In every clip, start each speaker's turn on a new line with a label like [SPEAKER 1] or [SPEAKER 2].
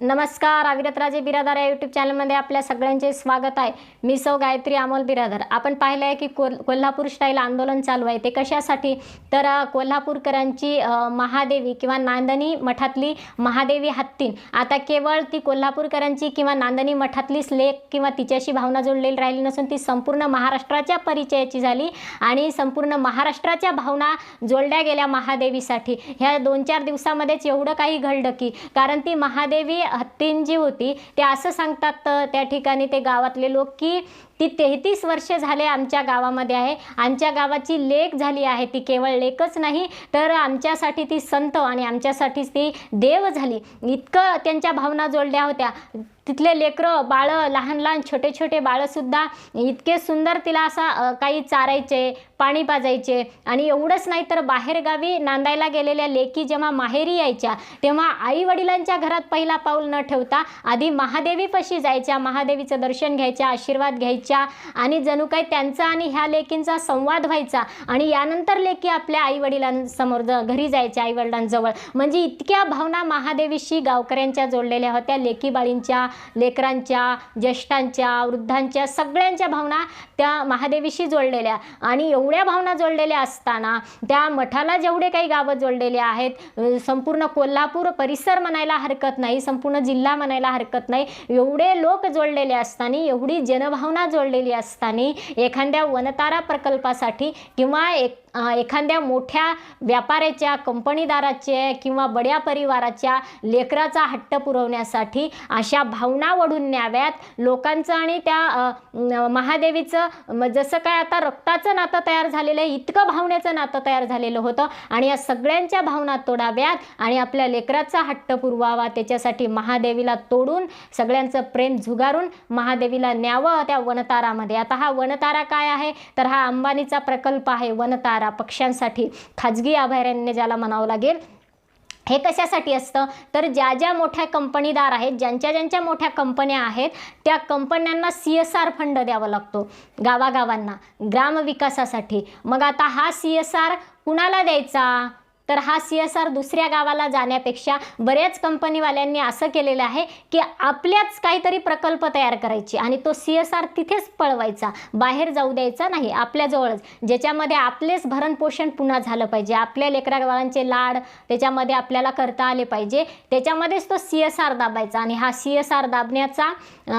[SPEAKER 1] नमस्कार अविरतराजे बिरादार या यूट्यूब चॅनलमध्ये आपल्या सगळ्यांचे स्वागत आहे. मी सौ गायत्री अमोल बिरादर. आपण पाहिलं आहे की कोल कोल्हापूर स्टाईल आंदोलन चालू आहे. ते कशासाठी? तर कोल्हापूरकरांची महादेवी किंवा नांदणी मठातली महादेवी हत्तीन. आता केवळ ती कोल्हापूरकरांची किंवा नांदणी मठातलीच लेख किंवा तिच्याशी भावना जोडलेली राहिली नसून ती संपूर्ण महाराष्ट्राच्या परिचयाची झाली आणि संपूर्ण महाराष्ट्राच्या भावना जोडल्या गेल्या महादेवीसाठी. ह्या दोन चार दिवसामध्येच एवढं काही घडलं की कारण ती महादेवी हत्तीन जी होती. ते असं सांगतात त्या ठिकाणी ते गावातले लोक की ती तेहतीस वर्षे झाले आमच्या गावामध्ये आहे. आमच्या गावाची लेख झाली आहे. ती केवळ लेखच नाही तर आमच्यासाठी ती संत आणि आमच्यासाठीच ती देव झाली. इतकं त्यांच्या भावना जोडल्या होत्या. तिथले लेकरं बाळं लहान लहान छोटे छोटे बाळंसुद्धा इतके सुंदर तिला असा काही चारायचे पाणी पाजायचे आणि एवढंच नाही तर बाहेरगावी नांदायला गेलेल्या लेकी जेव्हा माहेरी यायच्या तेव्हा आई वडिलांच्या घरात पहिला पाऊल न ठेवता आधी महादेवीपाशी जायच्या महादेवीचं दर्शन घ्यायच्या आशीर्वाद घ्यायचे. व्हायच्या आणि जणू काही त्यांचा आणि ह्या लेकींचा संवाद व्हायचा आणि यानंतर लेकी आपल्या आईवडिलांसमोर ज घरी जायच्या आईवडिलांजवळ. म्हणजे इतक्या भावना महादेवीशी गावकऱ्यांच्या जोडलेल्या होत्या. लेकी बाळींच्या लेकरांच्या ज्येष्ठांच्या वृद्धांच्या सगळ्यांच्या भावना त्या महादेवीशी जोडलेल्या. आणि एवढ्या भावना जोडलेल्या असताना त्या मठाला जेवढे काही गावं जोडलेले आहेत संपूर्ण कोल्हापूर परिसर म्हणायला हरकत नाही संपूर्ण जिल्हा म्हणायला हरकत नाही एवढे लोक जोडलेले असताना एवढी जनभावना जोडलेली असताना एखाद्या वनतारा प्रकल्पासाठी किंवा एक एखाद्या मोठ्या व्यापाऱ्याच्या कंपनीदाराचे किंवा बड्या परिवाराच्या लेकराचा हट्ट पुरवण्यासाठी अशा भावना वडून न्याव्यात. लोकांचं आणि त्या महादेवीचं जसं काय आता रक्ताचं नातं तयार झालेलं आहे इतकं भावनेचं नातं तयार झालेलं होतं आणि या सगळ्यांच्या भावना तोडाव्यात आणि आपल्या लेकराचा हट्ट पुरवावा. त्याच्यासाठी महादेवीला तोडून सगळ्यांचं प्रेम झुगारून महादेवीला न्यावं त्या वनतारामध्ये. आता हा वनतारा काय आहे? तर हा अंबानीचा प्रकल्प आहे वनतारा. पक्ष्यांसाठी खाजगी अभयारण्य ज्याला म्हणावं लागेल हे कशासाठी असतं? तर ज्या ज्या मोठ्या कंपनीदार आहेत ज्यांच्या ज्यांच्या मोठ्या कंपन्या आहेत त्या कंपन्यांना सी एस आर फंड द्यावा लागतो गावागावांना ग्रामविकासासाठी मग आता हा सी एस आर कुणाला द्यायचा? तर हा सी एस आर दुसऱ्या गावाला जाण्यापेक्षा बऱ्याच कंपनीवाल्यांनी असं केलेलं आहे की आपल्याच काहीतरी प्रकल्प तयार करायचे आणि तो सी एस आर तिथेच पळवायचा बाहेर जाऊ द्यायचा नाही आपल्याजवळच ज्याच्यामध्ये आपलेच भरणपोषण पुन्हा झालं पाहिजे आपल्या लेकराबाळांचे लाड त्याच्यामध्ये आपल्याला करता आले पाहिजे त्याच्यामध्येच तो सी एस आर दाबायचा आणि हा सी एस आर दाबण्याचा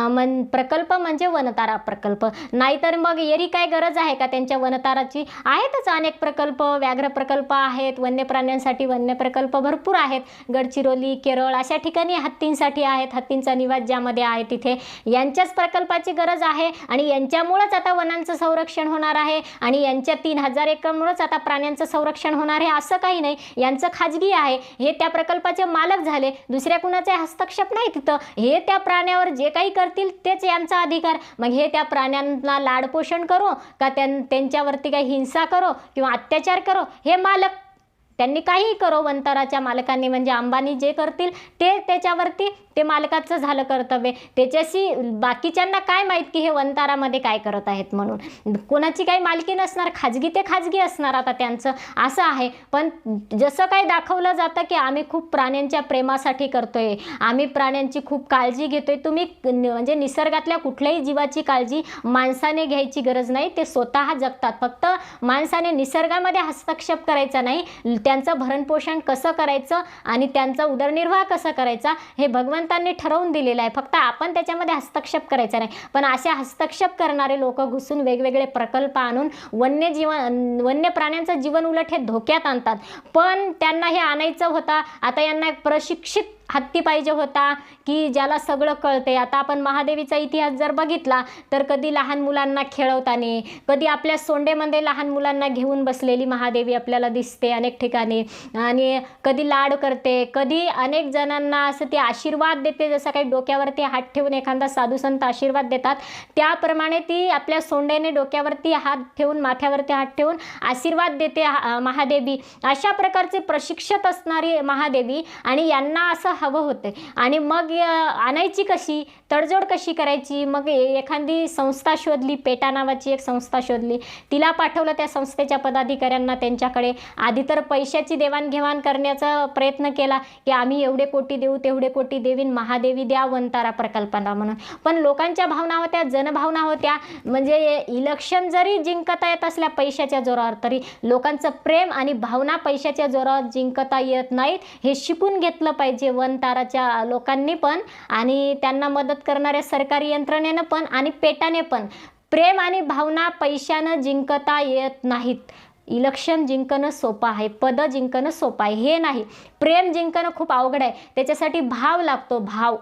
[SPEAKER 1] मन प्रकल्प म्हणजे वनतारा प्रकल्प. नाहीतर मग एरी काय गरज आहे का त्यांच्या वनताराची? आहेतच अनेक प्रकल्प व्याघ्र प्रकल्प आहेत वन्य प्र प्राण्यांसाठी वन्य प्रकल्प भरपूर आहेत. गडचिरोली केरळ अशा ठिकाणी हत्तींसाठी आहेत. हत्तींचा निवास ज्यामध्ये आहे तिथे यांच्याच प्रकल्पाची गरज आहे आणि यांच्यामुळंच आता वनांचं संरक्षण होणार आहे आणि यांच्या तीन हजार एकरमुळंच आता प्राण्यांचं संरक्षण होणार आहे असं काही नाही. यांचं खाजगी आहे. हे त्या प्रकल्पाचे मालक झाले. दुसऱ्या कुणाचे हस्तक्षेप नाही तिथं. हे त्या प्राण्यावर जे काही करतील तेच यांचा अधिकार. मग हे त्या प्राण्यांना लाडपोषण करो का त्यां त्यांच्यावरती काही हिंसा करो किंवा अत्याचार करो? हे मालक त्यांनी काहीही करो वंताराच्या मालकांनी म्हणजे अंबानी जे करतील ते त्याच्यावरती ते मालकाचं झालं कर्तव्य. त्याच्याशी बाकीच्यांना काय माहीत की हे वंतारामध्ये काय करत आहेत म्हणून? कोणाची काही मालकी नसणार खाजगी ते खाजगी असणार आता त्यांचं असं आहे. पण जसं काही दाखवलं जातं की आम्ही खूप प्राण्यांच्या प्रेमासाठी करतोय आम्ही प्राण्यांची खूप काळजी घेतोय तुम्ही म्हणजे निसर्गातल्या कुठल्याही जीवाची काळजी माणसाने घ्यायची गरज नाही ते स्वतः जगतात. फक्त माणसाने निसर्गामध्ये हस्तक्षेप करायचा नाही त्यांचं भरणपोषण कसं करायचं आणि त्यांचा उदरनिर्वाह कसा करायचा हे भगवंतांनी ठरवून दिलेलं आहे. फक्त आपण त्याच्यामध्ये हस्तक्षेप करायचा नाही. पण असे हस्तक्षेप करणारे लोक घुसून वेगवेगळे प्रकल्प आणून वन्य जीवन वन्य प्राण्यांचं जीवन उलट हे धोक्यात आणतात. पण त्यांना हे आणायचं होता. आता यांना एक प्रशिक्षित हत्ती पाहिजे होता की ज्याला सगळं कळते आता आपण महादेवीचा इतिहास जर बघितला तर कधी लहान मुलांना खेळवताना कधी आपल्या सोंडेमध्ये लहान मुलांना घेऊन बसलेली महादेवी आपल्याला दिसते अनेक ठिकाणी. आणि कधी लाड करते कधी अनेक जणांना असं ती आशीर्वाद देते जसं काही डोक्यावरती हात ठेवून एखादा साधू संत आशीर्वाद देतात त्याप्रमाणे ती आपल्या सोंडेने डोक्यावरती हात ठेवून माथ्यावरती हात ठेवून आशीर्वाद देते हा- महादेवी. अशा प्रकारचे प्रशिक्षित असणारी महादेवी आणि यांना असं हवं होतं. आणि मग आणायची कशी? तडजोड कशी करायची? मग एखादी संस्था शोधली पेटा नावाची एक संस्था शोधली. तिला पाठवलं त्या संस्थेच्या पदाधिकाऱ्यांना त्यांच्याकडे. आधी तर पैशाची देवाणघेवाण करण्याचा प्रयत्न केला की आम्ही एवढे कोटी देऊ तेवढे कोटी देवीन महादेवी द्या वंतारा प्रकल्पाला म्हणून. पण लोकांच्या भावना होत्या जनभावना होत्या. म्हणजे इलेक्शन जरी जिंकता येत असल्या पैशाच्या जोरावर तरी लोकांचं प्रेम आणि भावना पैशाच्या जोरावर जिंकता येत नाहीत हे शिकून घेतलं पाहिजे. वनताराच्या लोकांनी पण आणि त्यांना मदत करणाऱ्या सरकारी यंत्रणेनं पण आणि पेटाने पण प्रेम आणि भावना पैशानं जिंकता येत नाहीत. इलेक्शन जिंकणं सोपं आहे पदं जिंकणं सोपं आहे. हे नाही प्रेम जिंकणं खूप अवघड आहे. त्याच्यासाठी भाव लागतो भाव.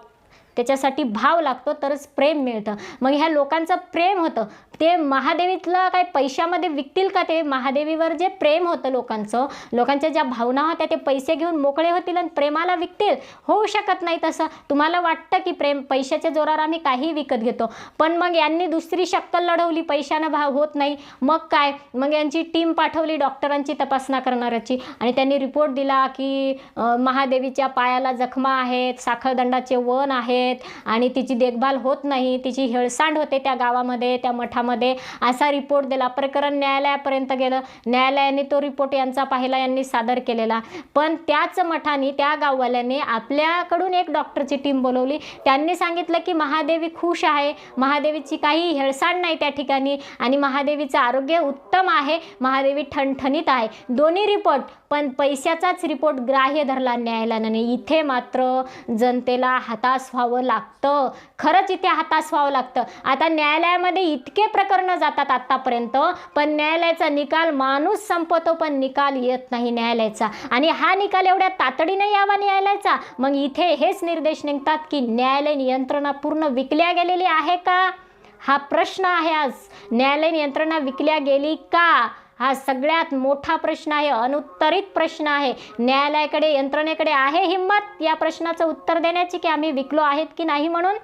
[SPEAKER 1] त्याच्यासाठी भाव लागतो तरच प्रेम मिळतं. मग ह्या लोकांचं प्रेम होतं. ते महादेवीतलं काय पैशामध्ये विकतील का ते? महादेवीवर जे प्रेम होतं लोकांचं लोकांच्या ज्या भावना होत्या ते पैसे घेऊन मोकळे होतील आणि प्रेमाला विकतील? होऊ शकत नाही तसं. तुम्हाला वाटतं की प्रेम पैशाच्या जोरावर आम्ही काही विकत घेतो. पण मग यांनी दुसरी शक्कल लढवली पैशानं भाव होत नाही. मग काय? मग यांची टीम पाठवली डॉक्टरांची तपासणा करणाऱ्याची आणि त्यांनी रिपोर्ट दिला की महादेवीच्या पायाला जखमा आहेत साखळदंडाचे वन आहेत आणि तिची देखभाल होत नाही तिची हेळसांड होते त्या गावामध्ये त्या मठामध्ये असा रिपोर्ट दिला. प्रकरण न्यायालयापर्यंत गेलं. न्यायालयाने तो रिपोर्ट यांचा पाहिला यांनी सादर केलेला. पण त्याच मठाने त्या गाववाल्याने आपल्याकडून एक डॉक्टरची टीम बोलवली. त्यांनी सांगितलं की महादेवी खुश आहे. महादेवीची काही हेळसांड नाही त्या ठिकाणी आणि महादेवीचं आरोग्य उत्तम आहे. महादेवी ठणठणीत आहे. दोन्ही रिपोर्ट पण पैशाचाच रिपोर्ट ग्राह्य धरला न्यायालयाने इथे मात्र जनतेला हताश व्हावं लागतं. खरंच इथे हताश व्हावं लागतं. आता न्यायालयामध्ये इतके प्रकरणं जातात आत्तापर्यंत पण न्यायालयाचा निकाल माणूस संपवतो पण निकाल येत नाही न्यायालयाचा. आणि हा निकाल एवढ्या तातडीने यावा न्यायालयाचा? मग इथे हेच निर्देश निघतात की न्यायालयीन यंत्रणा पूर्ण विकल्या गेलेली आहे का? हा प्रश्न आहे आज. न्यायालयीन यंत्रणा विकल्या गेली का? हा सगळ्यात मोठा प्रश्न आहे अनुत्तरित प्रश्न आहे. न्यायालयाकडे यंत्रणेकडे आहे हिंमत? या प्रश्नाचं उत्तर देण्याची की आम्ही विकलो आहेत की नाही म्हणून?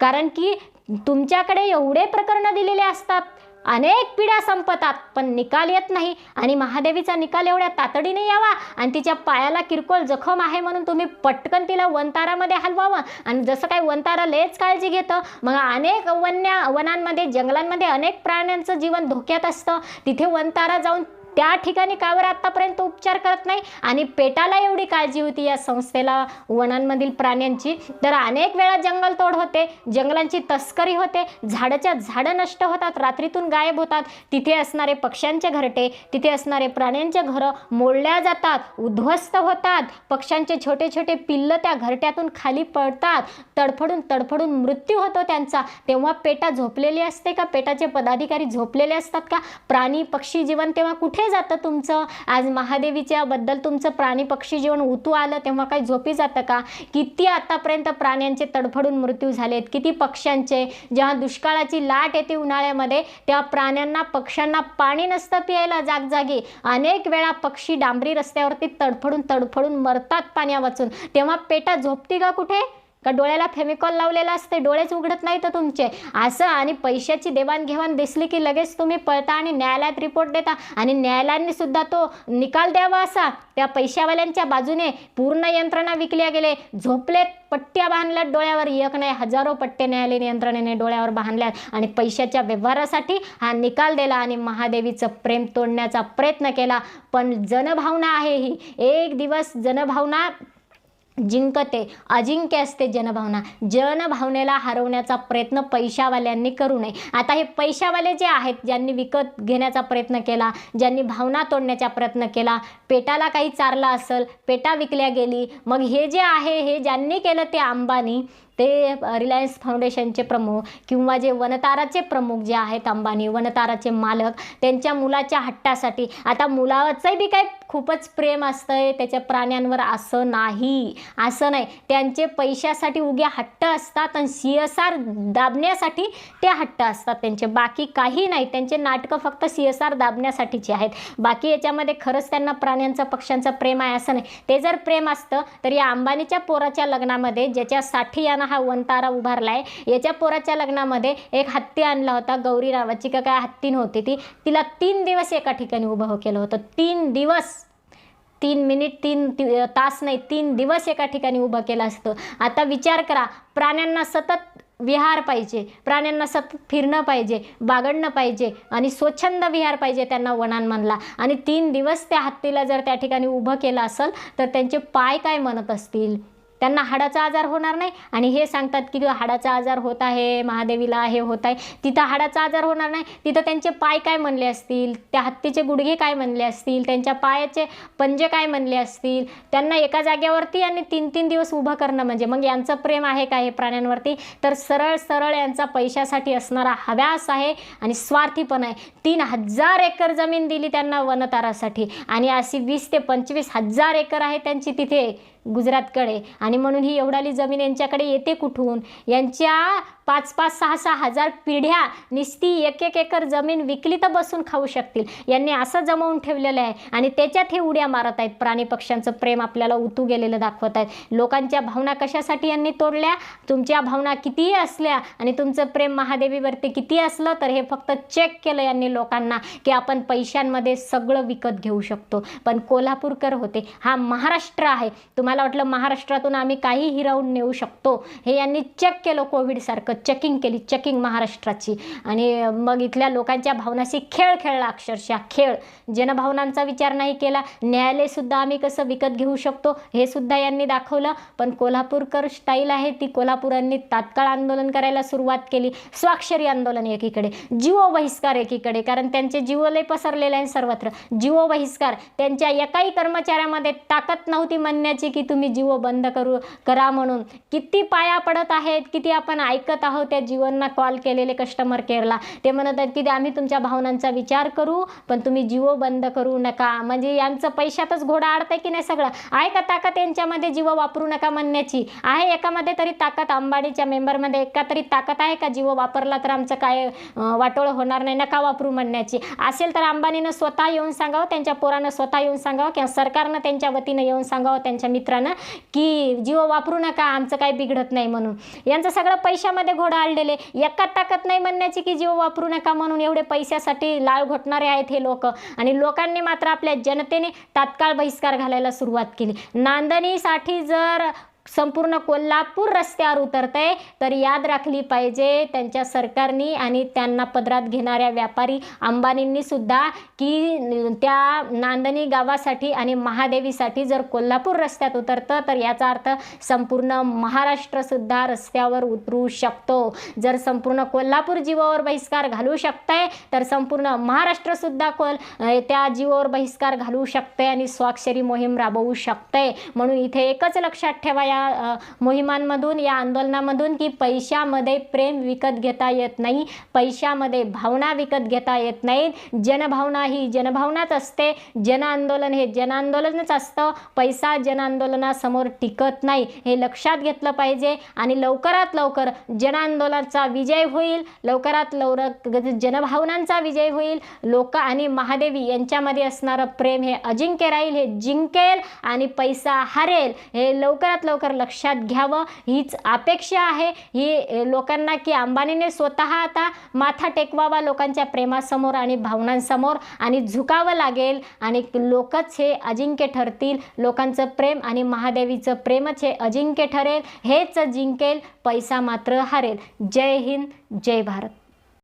[SPEAKER 1] कारण की तुमच्याकडे एवढे प्रकरणं दिलेले असतात. अनेक पिढ्या संपतात पण निकाल येत नाही. आणि महादेवीचा निकाल एवढ्या तातडीने यावा आणि तिच्या पायाला किरकोळ जखम आहे म्हणून तुम्ही पटकन तिला वनतारामध्ये हलवावं. आणि जसं काय वनतारा लयच काळजी घेतं मग अनेक वन्या वनांमध्ये जंगलांमध्ये अनेक प्राण्यांचं जीवन धोक्यात असतं. तिथे वनतारा जाऊन त्या ठिकाणी का बरं आत्तापर्यंत उपचार करत नाही आणि पेटाला एवढी काळजी होती या संस्थेला. वनांमधील प्राण्यांची तर अनेक वेळा जंगलतोड होते जंगलांची तस्करी होते झाडाच्या झाडं नष्ट होतात रात्रीतून गायब होतात. तिथे असणारे पक्ष्यांचे घरटे तिथे असणारे प्राण्यांचे घरं मोडल्या जातात उद्ध्वस्त होतात. पक्ष्यांचे छोटे छोटे पिल्लं त्या घरट्यातून खाली पडतात. तडफडून तडफडून मृत्यू होतो त्यांचा. तेव्हा पेटा झोपलेली असते का? पेटाचे पदाधिकारी झोपलेले असतात का? प्राणी पक्षी जीवन तेव्हा कुठे जातं तुमचं? आज महादेवीच्या बद्दल तुमचं प्राणी पक्षी जीवन उतू आलं तेव्हा काही झोपी जातं का? किती आतापर्यंत प्राण्यांचे तडफडून मृत्यू झालेत? किती पक्ष्यांचे? जेव्हा दुष्काळाची लाट येते उन्हाळ्यामध्ये तेव्हा प्राण्यांना पक्ष्यांना पाणी नसतं प्यायला जागजागी. अनेक वेळा पक्षी डांबरी रस्त्यावरती तडफडून तडफडून मरतात पाण्या वाचून तेव्हा पेटा झोपती का कुठे? का डोळ्याला फेमिकॉल लावलेला असते डोळेच उघडत नाही तर तुमचे. असं आणि पैशाची देवाणघेवाण दिसली की लगेच तुम्ही पळता आणि न्यायालयात रिपोर्ट देता. आणि न्यायालयाने सुद्धा तो निकाल द्यावा असा. त्या पैशावाल्यांच्या बाजूने पूर्ण यंत्रणा विकल्या गेले. झोपलेत पट्ट्या बांधल्यात डोळ्यावर. एक नाही हजारो पट्टे न्यायालयीन यंत्रणेने डोळ्यावर बांधल्यात. आणि पैशाच्या व्यवहारासाठी हा निकाल दिला आणि महादेवीचं प्रेम तोडण्याचा प्रयत्न केला. पण जनभावना आहे ही. एक दिवस जनभावना जिंकते अजिंक्य असते जनभावना. जनभावनेला हरवण्याचा प्रयत्न पैशावाल्यांनी करू नये. आता हे पैशावाले जे आहेत ज्यांनी विकत घेण्याचा प्रयत्न केला ज्यांनी भावना तोडण्याचा प्रयत्न केला पेटाला काही चारला असेल पेटा विकल्या गेली मग हे जे आहे हे ज्यांनी केलं ते अंबानी ते रिलायन्स फाउंडेशनचे प्रमुख किंवा जे वनताराचे प्रमुख जे आहेत अंबानी वनताराचे मालक त्यांच्या मुलाच्या हट्टासाठी. आता मुलाचंही बी काय खूपच प्रेम असतंय त्याच्या प्राण्यांवर असं नाही असं नाही. त्यांचे पैशासाठी उगे हट्ट असतात आणि सी एस आर दाबण्यासाठी ते हट्ट असतात त्यांचे. बाकी काही नाही त्यांचे नाटकं फक्त सी एस आर दाबण्यासाठीचे आहेत. बाकी याच्यामध्ये खरंच त्यांना प्राण्यांचं पक्ष्यांचं प्रेम आहे असं नाही. ते जर प्रेम असतं तर या अंबानीच्या पोराच्या लग्नामध्ये ज्याच्यासाठी यानं हा वनतारा उभारला आहे याच्या पोराच्या लग्नामध्ये एक हत्ती आणला होता गौरी नावाची. का काय हत्ती नव्हती ती. तिला तीन दिवस एका ठिकाणी उभं केलं होतं. तीन दिवस. तीन मिनिट तीन ती- तास नाही तीन दिवस एका ठिकाणी उभं केलं असतं. आता विचार करा प्राण्यांना सतत विहार पाहिजे. प्राण्यांना सतत फिरणं पाहिजे बागडणं पाहिजे आणि स्वच्छंद विहार पाहिजे त्यांना वनांमधला. आणि तीन दिवस त्या हत्तीला जर त्या ठिकाणी उभं केलं असेल तर त्यांचे पाय काय म्हणत असतील? त्यांना हाडाचा आजार होणार नाही. आणि हे सांगतात की हाडाचा आजार होत आहे महादेवीला हे होत आहे तिथं हाडाचा आजार होणार नाही. तिथं त्यांचे पाय काय म्हणले असतील? त्या हत्तीचे गुडघे काय म्हणले असतील? त्यांच्या पायाचे पंजे काय म्हणले असतील? त्यांना एका जागेवरती आणि तीन तीन दिवस उभं करणं म्हणजे मग यांचं प्रेम आहे का हे प्राण्यांवरती? तर सरळ सरळ यांचा पैशासाठी असणारा हव्यास आहे आणि स्वार्थी पण आहे. तीन हजार एकर जमीन दिली त्यांना वनतारासाठी. आणि अशी वीस ते पंचवीस हजार एकर आहे त्यांची तिथे. गुजरातकडे. आणि म्हणून ही एवढाली जमीन यांच्याकडे येते कुठून? यांच्या पाच पाच सहा सहा हजार पिढ्या निस्ती एक एक एकर जमीन विकली तर बसून खाऊ शकतील. यांनी असं जमवून ठेवलेलं आहे आणि त्याच्यात हे उड्या मारत आहेत. प्राणी पक्ष्यांचं प्रेम आपल्याला उतू गेलेलं दाखवत आहेत. लोकांच्या भावना कशासाठी यांनी तोडल्या? तुमच्या भावना कितीही असल्या आणि तुमचं प्रेम महादेवीवरती किती असलं तर हे फक्त चेक केलं यांनी लोकांना की आपण पैशांमध्ये सगळं विकत घेऊ शकतो. पण कोल्हापूरकर होते. हा महाराष्ट्र आहे. तुम्हाला वाटलं महाराष्ट्रातून आम्ही काही हिरावून नेऊ शकतो? हे यांनी चेक केलं कोविडसारखं. चेकिंग केली चेकिंग महाराष्ट्राची. आणि मग इथल्या लोकांच्या भावनाशी खेळ खेळला अक्षरशः खेळ. जनभावनांचा विचार नाही केला न्यायालयसुद्धा आम्ही कसं विकत घेऊ शकतो हे सुद्धा यांनी दाखवलं. पण कोल्हापूरकर स्टाईल आहे ती कोल्हापुरांनी तात्काळ आंदोलन करायला सुरुवात केली. स्वाक्षरी आंदोलन एकीकडे जीवो बहिष्कार एकीकडे कारण त्यांचे जीवलय पसरलेले आहे सर्वत्र. जीवो बहिष्कार त्यांच्या एकाही कर्मचाऱ्यामध्ये ताकद नव्हती म्हणण्याची की तुम्ही जीव बंद करू करा म्हणून. किती पाया पडत आहेत किती आपण ऐकत आहोत त्या जीवनना कॉल केलेले कस्टमर केअरला ते म्हणत आहेत की आम्ही तुमच्या भावनांचा विचार करू पण तुम्ही जिओ बंद करू नका. म्हणजे यांचं पैशातच घोडा अडतंय की नाही सगळं? आहे का ताकद यांच्यामध्ये जिओ वापरू नका म्हणण्याची? आहे एकामध्ये तरी ताकद? अंबानीच्या मेंबरमध्ये एका तरी ताकद आहे का जीव वापरला तर आमचं काय वाटोळं होणार नाही? नका वापरू म्हणण्याची. असेल तर अंबानीनं स्वतः येऊन सांगावं त्यांच्या पोरानं स्वतः येऊन सांगावं किंवा सरकारनं त्यांच्या वतीनं येऊन सांगावं त्यांच्या मित्रानं की जिओ वापरू नका आमचं काय बिघडत नाही म्हणून. यांचं सगळं पैशामध्ये घोडा आळलेले एकात ताकद नाही म्हणण्याची की जीव वापरू नका म्हणून एवढे पैशासाठी लाळ घोटणारे आहेत हे लोक. आणि लोकांनी मात्र आपल्या जनतेने तात्काळ बहिष्कार घालायला सुरुवात केली. नांदणीसाठी जर संपूर्ण कोल्हापूर रस्त्यावर उतरतंय. तर याद राखली पाहिजे त्यांच्या सरकारनी आणि त्यांना पदरात घेणाऱ्या व्यापारी अंबानींनी सुद्धा की त्या नांदणी गावासाठी आणि महादेवीसाठी जर कोल्हापूर रस्त्यात उतरतं तर याचा अर्थ संपूर्ण महाराष्ट्रसुद्धा रस्त्यावर उतरू शकतो. जर संपूर्ण कोल्हापूर जीवावर बहिष्कार घालू शकतंय तर संपूर्ण महाराष्ट्रसुद्धा कोल त्या जीवावर बहिष्कार घालू शकतंय आणि स्वाक्षरी मोहीम राबवू शकतंय. म्हणून इथे एकच लक्षात ठेवा या या मोहिमांमधून या आंदोलनामधून की पैशामध्ये प्रेम विकत घेता येत नाही पैशामध्ये भावना विकत घेता येत नाहीत जनभावना ही जनभावनाच असते. जन आंदोलन हे जन आंदोलनच असतं. पैसा जन आंदोलनासमोर टिकत नाही हे लक्षात घेतलं पाहिजे आणि लवकरात लवकर जन आंदोलनाचा विजय होईल. लवकरात लवकर जनभावनांचा विजय होईल. लोक आणि महादेवी यांच्यामध्ये असणारं प्रेम हे अजिंक्य राहील हे जिंकेल आणि पैसा हरेल. हे लवकरात लवकर लक्षात घ्यावं. हीच अपेक्षा आहे. ही लोकांना की अंबानीने स्वतः आता माथा टेकवावा लोकांच्या प्रेमासमोर आणि भावनांसमोर आणि झुकावं लागेल. आणि लोकच हे अजिंक्य ठरतील. लोकांचं प्रेम आणि महादेवीचं प्रेमच हे अजिंक्य ठरेल. हेच जिंकेल पैसा मात्र हरेल. जय हिंद जय भारत.